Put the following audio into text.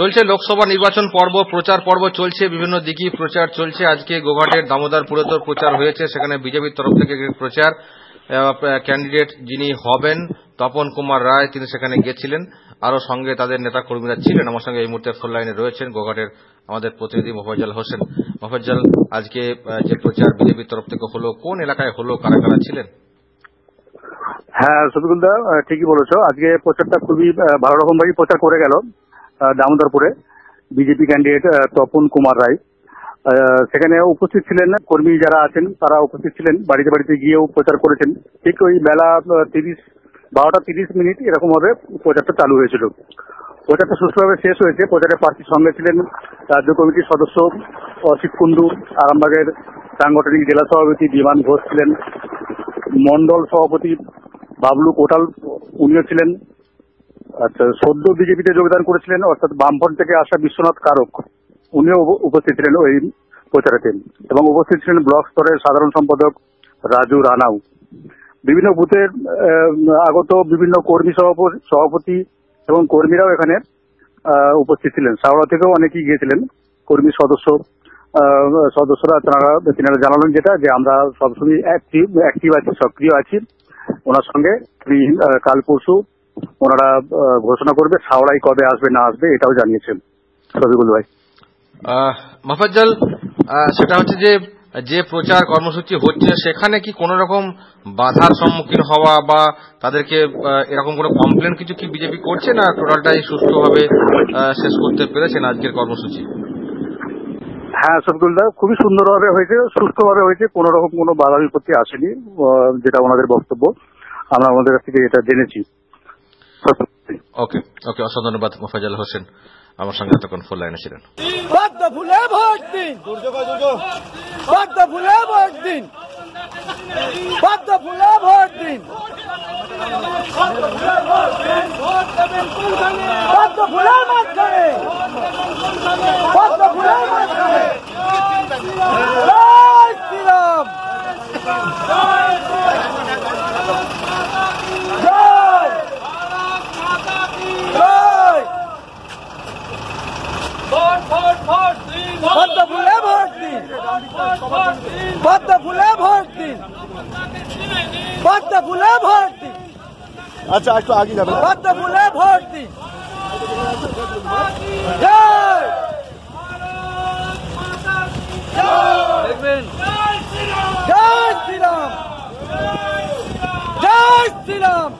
চলছে লোকসভা নির্বাচন পর্ব প্রচার পর্ব চলছে বিভিন্ন দিকে প্রচার চলছে। আজকে গোঘাটের দামোদরপুরে তো প্রচার হয়েছে সেখানে বিজেপির তরফ থেকে প্রচার ক্যান্ডিডেট যিনি হবেন তপন কুমার রায় তিনি সেখানে গেছিলেন। আরও সঙ্গে তাদের নেতা কর্মীরা ছিলেন আমার সঙ্গে এই মুহূর্তে ফোন লাইনে রয়েছেন গোঘাটের আমাদের প্রতিনিধি মোফাজ্জল হোসেন। মোফাজ্জল আজকে যে প্রচার বিজেপির তরফ থেকে হলো কোন এলাকায় হলো কারা কারা ছিলেন? হ্যাঁ শফিকুলদা আহ, ঠিকই বলেছ। আজকে প্রচারটা খুবই ভালো রকম ভাবে প্রচার করে গেল। দামোদরপুরে বিজেপি ক্যান্ডিডেট তপন কুমার রায়। সেখানে উপস্থিত ছিলেন কর্মী যারা আছেন, তারা উপস্থিত ছিলেন। বাড়িতে বাড়িতে গিয়েও প্রচার করেছেন। ঠিক ওই বেলা তিরিশ, বারোটা তিরিশ মিনিট এরকম ভাবে প্রচারটা চালু হয়েছিল। প্রচারটা সুষ্ঠুভাবে শেষ হয়েছে। প্রচারের প্রার্থীর সঙ্গে ছিলেন রাজ্য কমিটির সদস্য অসিত কুন্ডু আরামবাগের সাংগঠনিক জেলা সভাপতি বিমান ঘোষ ছিলেন। মন্ডল সভাপতি বাবলু কোটাল উনিও ছিলেন। আচ্ছা সদ্য বিজেপিতে যোগদান করেছিলেন, অর্থাৎ বামফ্রন্ট থেকে আসা বিশ্বনাথ কারক, উনিও উপ- উপস্থিত ছিলেন ওই প্রচারেতে এবং উপস্থিত ছিলেন ব্লক স্তরের সাধারণ সম্পাদক রাজু রানাও বিভিন্ন বুথের আগত বিভিন্ন কর্মী সভাপ- সভাপতি এবং কর্মীরাও এখানে উপস্থিত ছিলেন। সাওড়া থেকেও অনেকেই গিয়েছিলেন। কর্মী সদস্য সদস্যরা, তারা, তিনারা জানালেন যেটা, যে আমরা সবসময় অ্যাক্টিভ অ্যাক্টিভ আছি, সক্রিয় আছি। ওনার সঙ্গে কাল পরশু ওনারা ঘোষণা করবে সাওড়াই কবে আসবে না আসবে এটাও জানিয়েছেন রবিকুল ভাই। মোফাজ্জল সেটা হচ্ছে যে যে প্রচার কর্মসূচি হচ্ছে সেখানে কি কোন রকম বাধার সম্মুখীন হওয়া বা তাদেরকে এরকম কোনো কমপ্লেন কিছু কি বিজেপি করছে না টোটালটাই সুষ্ঠুভাবে শেষ করতে পেরেছেন আজকের কর্মসূচি? হ্যাঁ শফিকুলদা খুবই সুন্দরভাবে হয়েছে সুস্থভাবে হয়েছে কোনো রকম কোনো বাধা বিপত্তি আসেনি যেটা ওনাদের বক্তব্য। আমরা আমাদের কাছ থেকে এটা জেনেছি। ওকে ওকে অসংখ্য ধন্যবাদ মোফাজাল হোসেন, আমার সঙ্গে এতক্ষণ ফুল লাইনে ছিলেন। ফুলে ভোট দিন। ফুলে ভোট দিন। ফুলে ভোট দিন। পদ্ম দিন। মাঝখানে পদ্ম ফুলের মাঝখানে জয় শ্রীরাম জয় জয় পদ্ম ফুলে ভোট দিন পদ্ম ফুলে ভোট দিন। পদ্ম ফুলে ভোট দিন। আচ্ছা একটু আগে যাবেন পদ্ম ফুলে ভোট দিন। জয়! দেখবেন জয় শ্রীরাম! জয় শ্রীরাম!